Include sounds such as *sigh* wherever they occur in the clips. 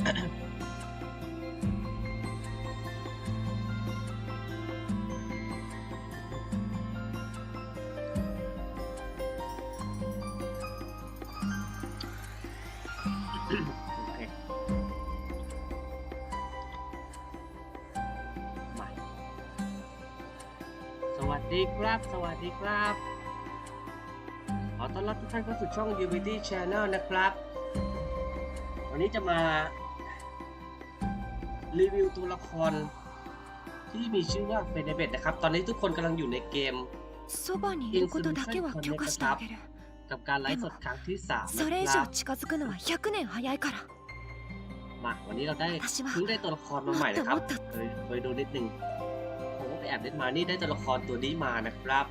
สวัสดีครับ สวัสดีครับ ขอต้อนรับทุกท่านเข้าสู่ช่อง Unity Channel นะครับ วันนี้จะมา รีวิวตัวละคร ที่มีชื่อว่าเฟเนเบตนะครับ ตอนนี้ทุกคนกำลังอยู่ในเกมอินซูมิชั่นคอนเนครับกับการไลฟ์สดครั้งที่3นะครับมาวันนี้เราได้เพิ่งได้ตัวละครมาใหม่นะครับเคยเคยดูนิดหนึ่งผมก็ไปแอบเล่นมานี่ได้ตัวละครตัวนี้มานะครับ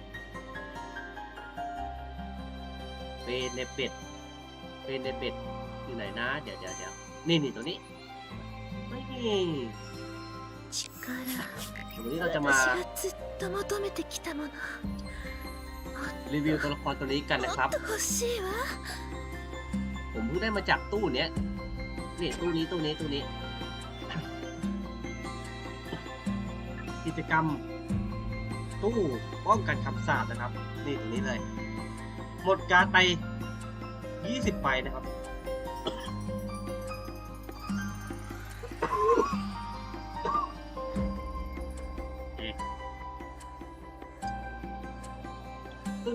เฟเนเบตเฟเนเบตอยู่ไหนนะ เดี๋ยวเดี๋ยวเดี๋ยวนี่นี่ตัวนี้ วันนี้เราจะมารีวิวตัวละครตัวนี้กันนะครับ ผมเพิ่งได้มาจากตู้เนี้ยนี่ตู้นี้ตู้นี้ตู้นี้ กิจกรรม ตู้ป้องกันคำสาปนะครับ นี่ตรงนี้เลย หมดการไป 20ใบนะครับ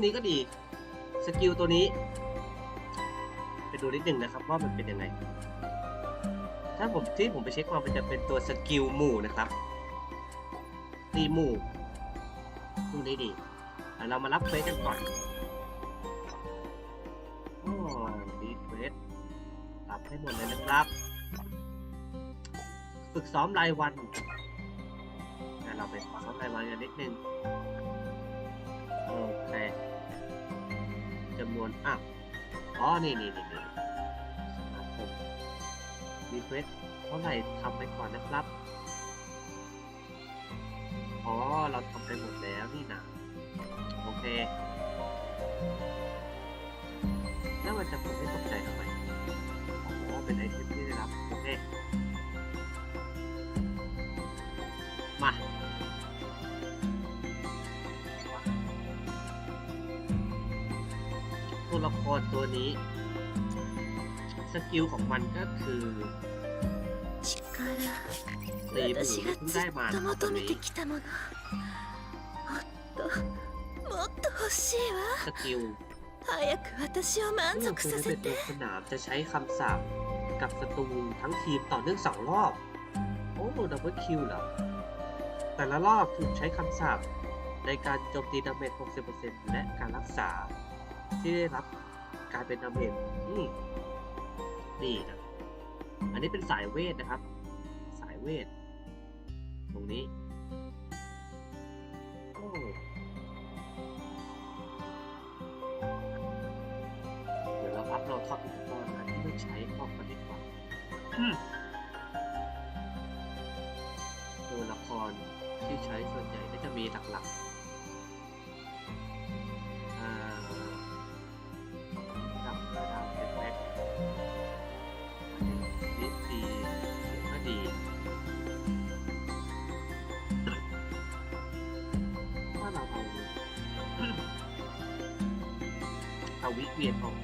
นี้ก็ดีสกิลตัวนี้ไปดูนิดหนึ่งนะครับว่ามันเป็นยังไง ถ้าผมที่ผมไปเช็คมามันจะเป็นตัวสกิลหมู่นะครับตีหมู่ดูดีดีเรามารับเควสกันก่อนโอ้ดีเควสรับให้หมดเลยนะครับ ฝึกซ้อมรายวันอ่เราไปซ้อมรายวันกันนิดนึงำนวนอะอ๋อ นี่นี่นี่นี่สมาคมรีเควสเท่าไหร่ทำไปก่อนนะครับ อ๋อ เราทำไปหมดแล้วนี่นะโอเค แล้วมันจะผมไม่ตกใจทำไมอ๋อ เป็นไอเทมที่ได้รับ โอเค มา ตัวละครตัวนี้ สกิลของมันก็คือ 力 ตีหมู 私 ที่ が เพิ่ง ず ได้ っ มา と นะครับตัว 求め นี้ てきたものもっともっと欲しいわ สกิล 早く私を満 เมื่อ 足 คุณ さ เป็ せ น て สนามจะใช้คำสาปกับศัตรูทั้งทีมต่อเนื่องสองรอบ โอ้ดับเบิลคิวเหรอ แต่ละรอบถูกใช้คำสาปในการโจมตีดาเมจ 60%และการรักษา ที่ได้รับการเป็นดาเมจอืมดีนะอันนี้เป็นสายเวทนะครับ สายเวท ตรงนี้เดี๋ยวเราอัพเราท็อปอุปกรณ์นะที่ไม่ใช้ออกมาดีกว่าอืมตัวละครที่ใช้ส่วนใหญ่ก็จะมีหลักๆ วิเวียนออก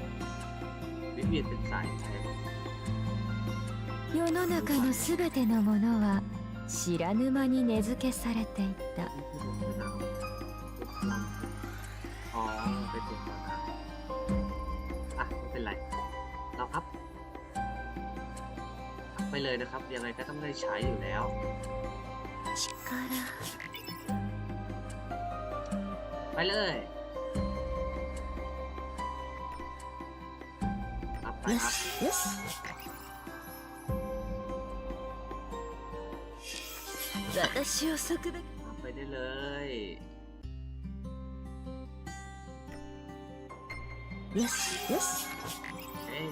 วิเวียนเป็นสายแทน 世の中のすべてのものは知らぬ間に根付けされていった นี่คือผมสนามเป็นพลังอ๋อเป็นตัวสนามอ่ะไม่เป็นไร เราอัพอัพไปเลยนะครับ ยังไงก็ต้องได้ใช้อยู่แล้ว 力 ไปเลย อัพไปอัพ よし私を即だけ อัพไปได้เลย よしよし เอ้ย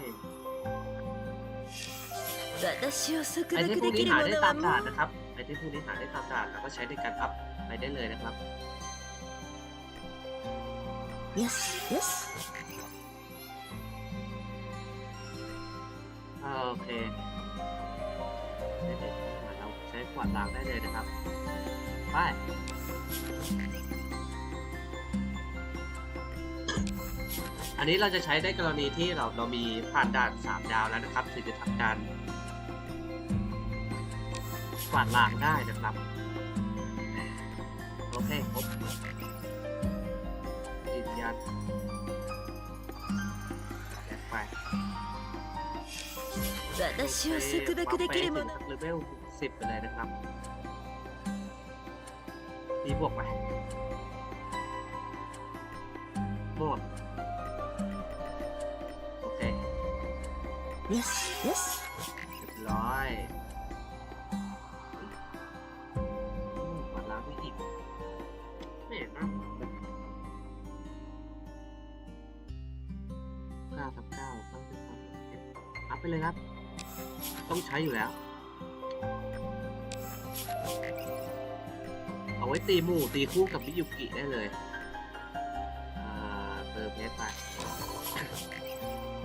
私を即 ไอ 読 เทมพว で ก き นี้ る หา も ได้ の ตา は ม も ด่าน う นะครับ ไอเทมพวกนี้หาได้ตามด่านแล้วก็ใช้ในการอัพไปได้เลยนะครับ よし โอเคได้เลยเราใช้ขวานล้างได้เลยนะครับ ไปอันนี้เราจะใช้ได้กรณีที่เราเรามีผ่านด่านสามดาวแล้วนะครับถึงจะทำการกวาดล้างได้นะครับ โอเคครบยืนยันแจกไป 私を束縛できるもの เลเวลสิบไปเลยนะครับตีบวกไปหมดโอเค よしよし เรียบร้อยอืมปัดล้างไม่อีกไม่เห็นนะเก้าทับเก้าเก้าสิบสองเอ็ดอัพไปเลยครับ ต้องใช้อยู่แล้ว เอาไว้ตีหมู่ตีคู่กับมิยุกิได้เลยเติมเพชรไป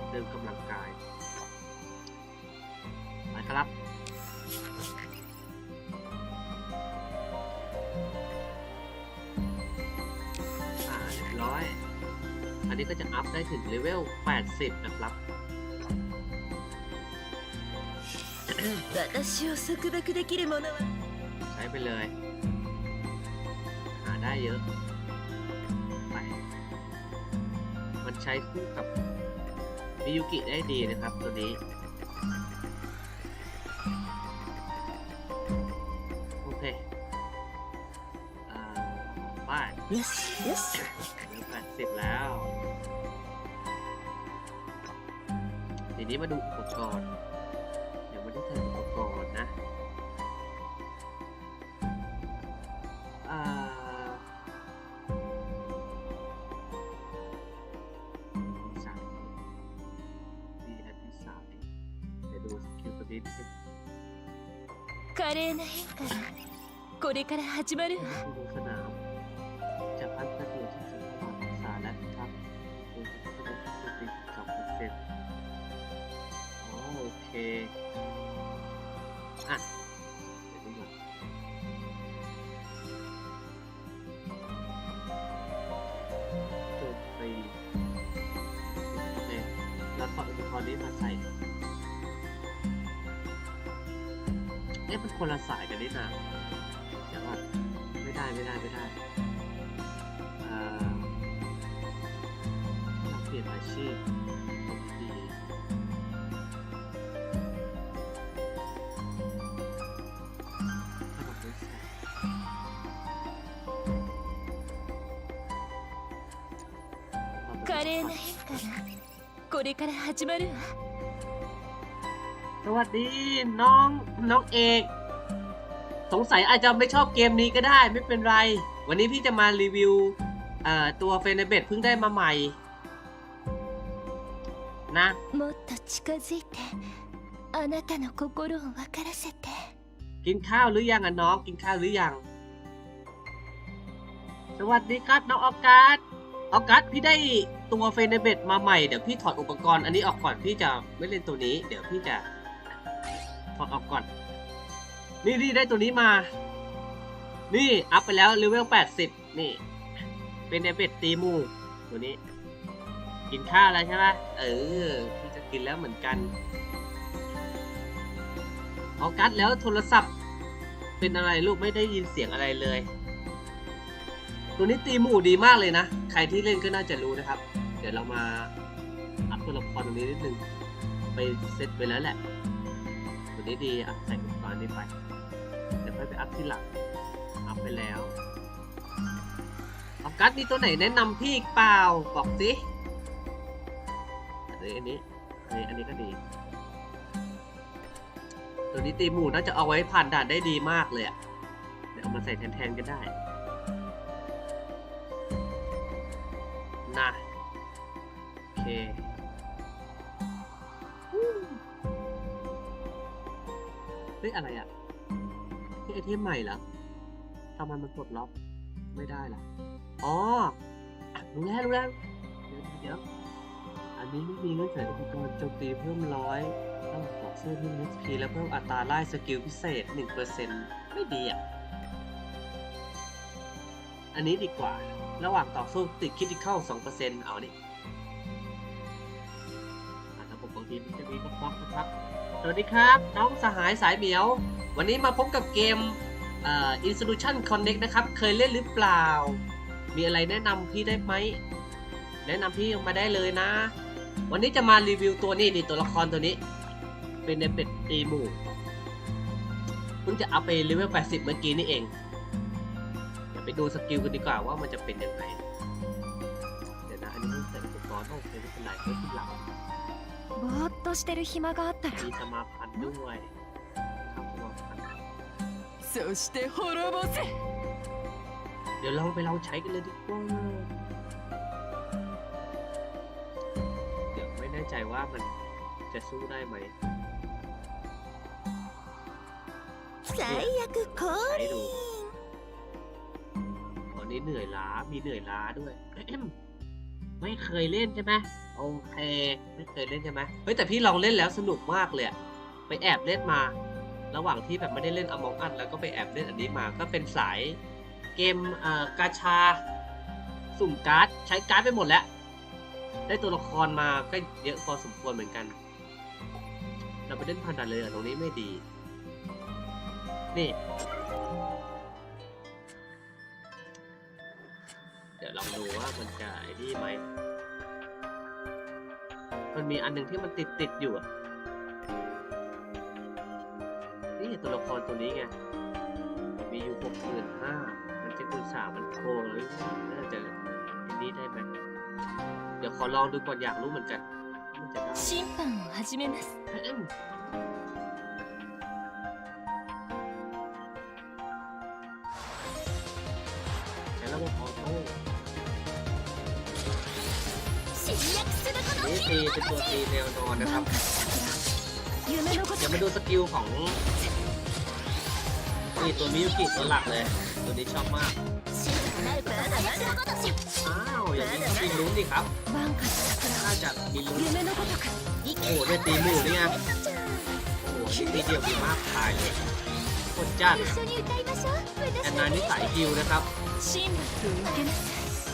เติมกำลังกายไปครับอ่าเรียบร้อย อันนี้ก็จะอัพได้ถึงเลเวล 80 นะครับ 私を束縛できるものは ใช้ไปเลย หาได้เยอะ ไป มันใช้คู่กับมิยุกิได้ดีนะครับตัวนี้ โอเค อ่าไป よしよし เหลือแปดสิบแล้ว ทีนี้มาดูอุปกรณ์ ยังไม่ได้ใส่อุปกรณ์นะ อ่าสามดีแอดที่สามเดี๋ยวดูสกิลตัวนี้นิดนึง 華麗な変化がこれから始まるわ *laughs* อ๊ะมันคนละสายกันนี่นาเดี๋ยวก่อนไม่ได้ไม่ได้ไม่ได้อ่าต้องเปลี่ยนอาชีพโจมตีถ้าเราไม่ใส่เราไม่ 華麗 ใส่ な変化がこれから始まるわ สวัสดีน้องน้องเอก สงสัยอาจจะไม่ชอบเกมนี้ก็ได้ไม่เป็นไร วันนี้พี่จะมารีวิวตัวเฟนเบตเพิ่งได้มาใหม่ นะกินข้าวหรือยังอะน้องกินข้าวหรือยัง สวัสดีครับน้องออกัสออกัสพี่ได้ตัวเฟนเบตมาใหม่เดี๋ยวพี่ถอดอุปกรณ์อันนี้ออกก่อนพี่จะไม่เล่นตัวนี้ เดี๋ยวพี่จะ ถอดออกก่อน นี่นี่ได้ตัวนี้มา นี่ อัพไปแล้วเลเวล 80 นี่ เป็นเอเบตตีมู ตัวนี้ กินข้าวแล้วใช่ไหมเออพี่จะกินแล้วเหมือนกันออกัสแล้วโทรศัพท์ เป็นอะไรลูกไม่ได้ยินเสียงอะไรเลย ตัวนี้ตีหมู่ดีมากเลยนะ ใครที่เล่นก็น่าจะรู้นะครับ เดี๋ยวเรามาอัพตัวละครตรงนี้นิดนึง ไปเซตไปแล้วแหละ ตัวนี้ดีอะใส่อุปกรณ์นี้ไป เดี๋ยวค่อยไปอัพที่หลัง อัพไปแล้วออกัสมีตัวไหนแนะนำพี่อีกเปล่า บอกสิอันนี้อันนี้อันนี้อันนี้ก็ดี ตัวนี้ตีหมู่น่าจะเอาไว้ผ่านด่านได้ดีมากเลยอะเดี๋ยวเอามาใส่แทนๆกันได้นะโอเค ฮ้ยอะไรอะเฮ้ยไอเทมใหม่เหรอทำไมมันปลดล็อกไม่ได้ล่ะ อ๋อรู้แล้วรู้แล้ว เดี๋ยวเดี๋ยว อันนี้ไม่มีเงื่อนไขอุปกรณ์โจมตีเพิ่มร้อยต้องต่อสู้เพิ่ม HP แล้วเพิ่มอัตราไล่สกิลพิเศษ 1%ไม่ดีอะ อันนี้ดีกว่า ระหว่างต่อสู้ติดคิดที่เข้า2%เอาดิอะระบบบางทีมันจะมีก็ป๊อกนะครับ สวัสดีครับ น้องสหายสายเหมียว วันนี้มาพบกับเกมเอ่อ Insolution Connect นะครับ เคยเล่นหรือเปล่า มีอะไรแนะนำพี่ได้ไหม แนะนำพี่มาได้เลยนะ วันนี้จะมารีวิวตัวนี้ดิตัวละครตัวนี้ เป็นในเป็ดตีหมู่เพิ่งจะเอัพไปเลเวล 80 เมื่อกี้นี่เอง เดี๋ยวไปดูสกิลกันดีกว่าว่ามันจะเป็นยังไง เดี๋ยวนะ อันนี้ต้องใส่อุปกรณ์ต้องใช้เป็นไรไม่เป็นหลัง ぼーっとしてる暇があったら มีสมาพันธ์ด้วยทำสมาพันธ์ そして滅ぼせ เดี๋ยวเราไปเราใช้กันเลยดีกว่า เดี๋ยวไม่แน่ใจว่ามันจะสู้ได้ไหม 最悪降 ใช้ดูตอนนี้เหนื่อยล้า มีเหนื่อยล้าด้วย ไม่เคยเล่นใช่ไหมโอเค ไม่เคยเล่นใช่ไหมเฮ้ยแต่พี่ลองเล่นแล้วสนุกมากเลยไปแอบเล่นมา ระหว่างที่แบบไม่ได้เล่นอมองอัดแล้วก็ไปแอบเล่นอันนี้มาก็เป็นสายเกมเอ่อกาชา สุ่มการ์ดใช้การ์ดไปหมดแล้ว ได้ตัวละครมาก็เยอะพอสมควรเหมือนกัน เราไปเล่นพันดันเลยอะตรงนี้ไม่ดี นี่ดี๋ยวลองดูว่ามันจะไอ้นี่ไหม มันมีอันหนึ่งที่มันติดติดๆอยู่อะนี่ตัวละครตัวนี้ไง มันมีอยู่หกหมื่นห้า มันจะคูณสามมันโคงแล้วน่าจะไอ้นี่ได้ไหม เดี๋ยวขอลองดูก่อนอยากรู้เหมือนกันว่ามันจะได้ 審判を始めます ตีเป็นตัวตีแนวนอนนะครับ なんか桜夢のご เดี๋ と ยวมาดูสกิลของนี่ตัวมิยุกิตัวหลักเลย ตัวนี้ชอบมาก 静かなること林のごとし อ้าว อย่างนี้มีลุ้นดิครับ 万化の桜 น่าจะมีลุ้น 夢のごとく生 โอ้โหได้ตีหมู่นี่ไงโอ้โหทีเดียวดีมากตายเลยโคตรจ้าน 一緒に歌いましょう แอนนานี่สายฮิวนะครับ 神罰を受けます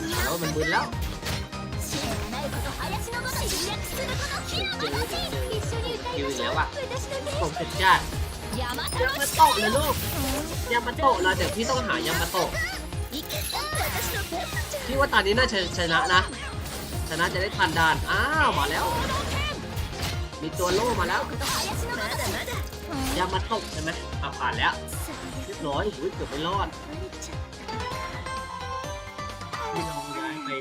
แล้วมันมึนแล้ว 静 ยืนแล้วอะผมสุดยอดยามาโตะเลยลูกยามาโตะเราเดี๋ยวพี่ต้องหายามาโตะพี่ว่าตอนนี้น่าชนะนะ ชนะจะได้พันด่าน อ้าว มาแล้ว มีตัวโล่มาแล้ว ยามาโตะใช่ไหมผ่านแล้วเรียบร้อยเกือบไปรอด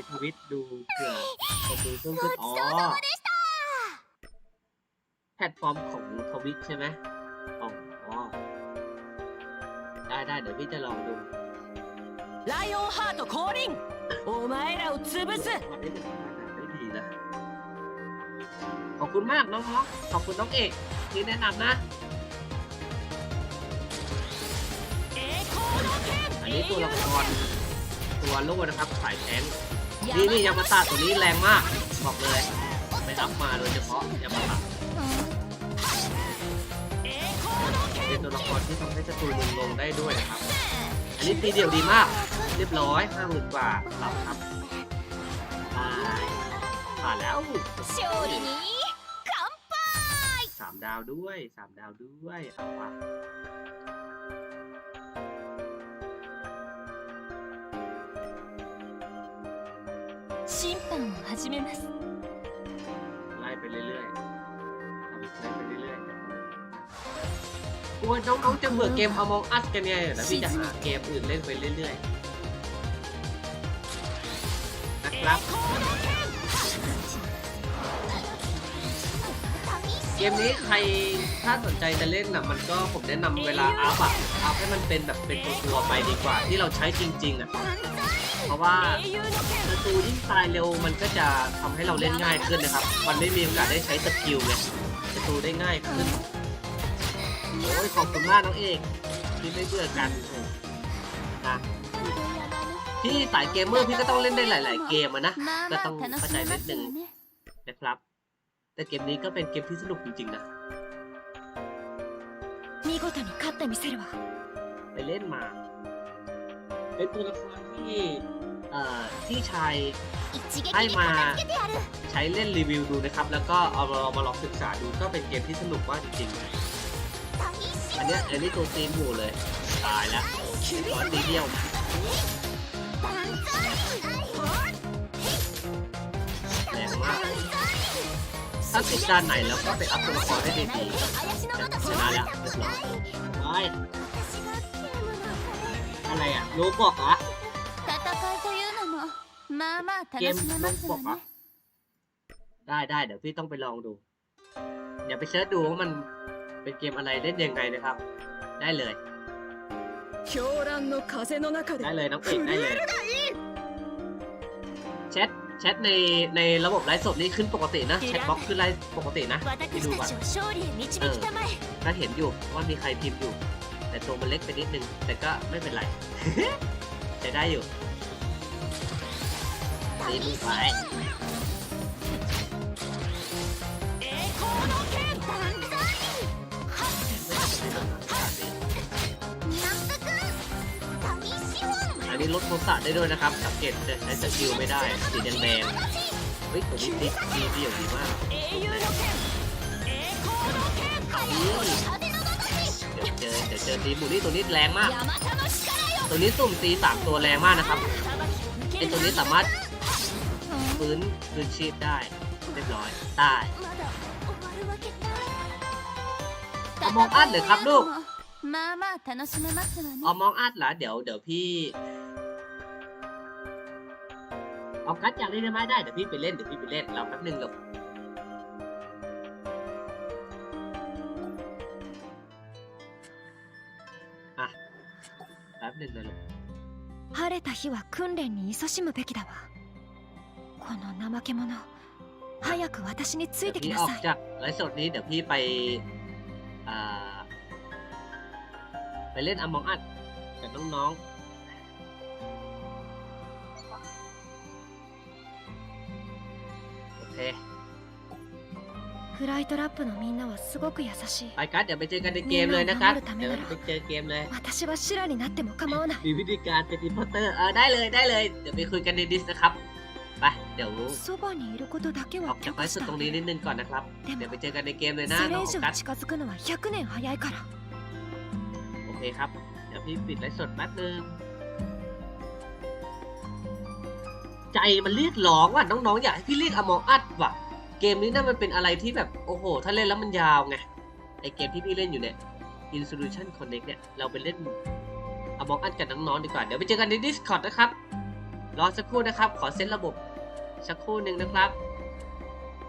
ทวิตดูเผื่อจะดูเพิ่มขึ้นอ๋อ แพลตฟอร์มของทวิตใช่ไหมอ๋ออ๋อ ได้ได้เดี๋ยวพี่จะลองดู ライオンハート降臨お前らを潰す มันได้เป็นมาได้ดีนะ ขอบคุณมากน้องๆขอบคุณน้องเอกที่แนะนำนะ 栄光の อัน 剣 นี้ 英 ตัว 雄 ละ の ครตัวโล่นะครับสายแทงค์ 剣 นี่นี่ยามาตาตัวนี้แรงมากบอกเลยไปรับมาโดยเฉพาะยามาตาเป็นตัวละครที่ทำให้ศัตรูลงลงได้ด้วยนะครับ อันนี้ตีเดียวดีมาก เรียบร้อยห้าหมื่นกว่าหลับครับผ่านแล้วสามดาวด้วยสามดาวด้วยเอาว่ะ 審判を始めます ไล่ไปเรื่อยๆทำไล่ไปเรื่อยๆกลัวน้องๆจะเบื่อเกม Among Us กันไงเดี๋ยวพี่จะหาเกมอื่นเล่นไปเรื่อยๆ นะครับ เกมนี้ใครถ้าสนใจจะเล่นน่ะ มันก็ผมแนะนำเวลาอัพอ่ะอัพให้มันเป็นแบบเป็นตัวๆไปดีกว่า ที่เราใช้จริง ๆ อ่ะ เพราะว่าศัตูยิ่งตายเร็วมันก็จะทำให้เราเล่นง่ายขึ้นนะครับ มันไม่มีโอกาสได้ใช้สกิลเไงศัตรูได้ง่ายขึ้น โอ้ยขอบคุณมากน้องเอกที่ไม่เบื่อกันนะพี่สายเกมเมอร์พี่ก็ต้องเล่นได้หลาย ๆ เกมนะ ก็ต้องเข้าใจนิดนึงนะครับ แต่เกมนี้ก็เป็นเกมที่สนุกจริง ๆ นะไปเล่นมา เป็นตัวละครที่ ที่ชายให้มาใช้เล่นรีวิวดูนะครับ แล้วก็เอามาลองศึกษาดูก็เป็นเกมที่สนุกมากจริงๆ อันนี้เอลิโตซีบูเลย ตายแล้วร้อนดีเดียวแรงมากถ้าติดด้านไหนแล้วก็ไปอัพตัวละครได้ดีๆชนะแล้วไปอะไรอะรู้บอกอะ まあまあ เก 楽 ม しめ ล ま ง す ป わ กเหรอ ね ได้ได้เดี๋ยวพี่ต้องไปลองดู เดี๋ยวไปเสิร์ชดูว่ามันเป็นเกมอะไรเล่นยังไงนะครับ ได้เลย 狂乱の風の中で ได้เลยน้องเอกได้เลยแชทแชทในในระบบไลฟ์สดนี่ขึ้นปกตินะแชทบ็อกขึ้นไลฟ์ปกตินะ 私たちを勝利へ導きたまえ ก็เห็นอยู่ว่ามีใครพิมพ์อยู่ แต่ตัวมันเล็กไปนิดนึง แต่ก็ไม่เป็นไร ใช้ได้อยู่ ีมือไปอันนี้ลดโทสะได้ด้วยนะครับ สังเกตจะใช้สกิลไม่ได้ สีแดงแดๆเฮ้ยตัวนี้ดีดีอย่างดีมากเดี๋เจอเะเจอตีบุนี่ตัวนี้แรงมาก ตัวนี้สุ่มตีสามตัวแรงมากนะครับไอตัวนี้สามารถ ฟื้นคืนชีพได้ เรียบร้อย ตาย まだ終わるわけか เอามองอัดเลยครับลูก まあまあ楽しめますわね เอามองอัดเหรอเดี๋ยวเดี๋ยวพี่ เอากัดอยากเล่นได้ไหมได้เดี๋ยวพี่ไปเล่นเดี๋ยวพี่ไปเล่นเราแป๊บนึงหรอกอ่ะแป๊บนึงนะลูก 晴れた日は訓練に勤しむべきだわ この怠け者早く私につい เดี๋ยว てき พี่ な ออก さい จากไลฟ์สดนี้เดี๋ยวพี่ไปอ่าไปเล่นอมองอัดกับน้องๆโอเค フライトラップのみんなはすごく優しい ไปกัดเดี๋ยวไปเจอกันในเกมเลยนะครับ เดี๋ยวไปเจอเกมเลย 私は修羅になっても構わない มีวิธีการเป็นอินพอร์เตอร์เออได้เลยได้เลย เดี๋ยวไปคุยกันในดิสนะครับ ไป เดี๋ยว そばにいることだけ อ は อกจาก 許 ไล 可 ฟ์ し สด た ตรงนี้นิดนึงก่อนนะครับ で เดี๋ยว も ไปเจอกันในเกมเลยนะ そ น้ れ อง 以 อ 上 อกัส 近づくのは100年早いから โอเคครับ เดี๋ยวพี่ปิดไลฟ์สดแป๊บนึง ใจมันเรียกร้องว่ะน้องๆอยากให้พี่เรียกอมองอัดว่ะ เกมนี้น่ามันเป็นอะไรที่แบบโอ้โห ถ้าเล่นแล้วมันยาวไง ไอเกมที่พี่เล่นอยู่เนี่ย Insolution Connect เนี่ย เราไปเล่นอมองอัดกับน้องๆดีกว่า เดี๋ยวไปเจอกันใน Discord นะครับ รอสักครู่นะครับ ขอเซตระบบ สักครู่หนึ่งนะครับ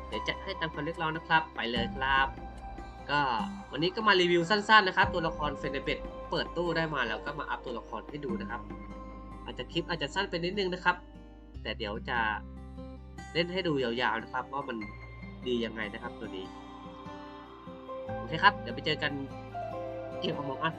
เดี๋ยวจะให้ตามคำเรียกร้องนะครับ ไปเลยครับ ก็วันนี้ก็มารีวิวสั้นๆนะครับ ตัวละครเฟเนเบตเปิดตู้ได้มาแล้วก็มาอัพตัวละครให้ดูนะครับ อาจจะคลิปอาจจะสั้นไปนิดนึงนะครับ แต่เดี๋ยวจะเล่นให้ดูยาวๆนะครับ ว่ามันดียังไงนะครับตัวนี้ โอเคครับ เดี๋ยวไปเจอกันเกมอมองอัด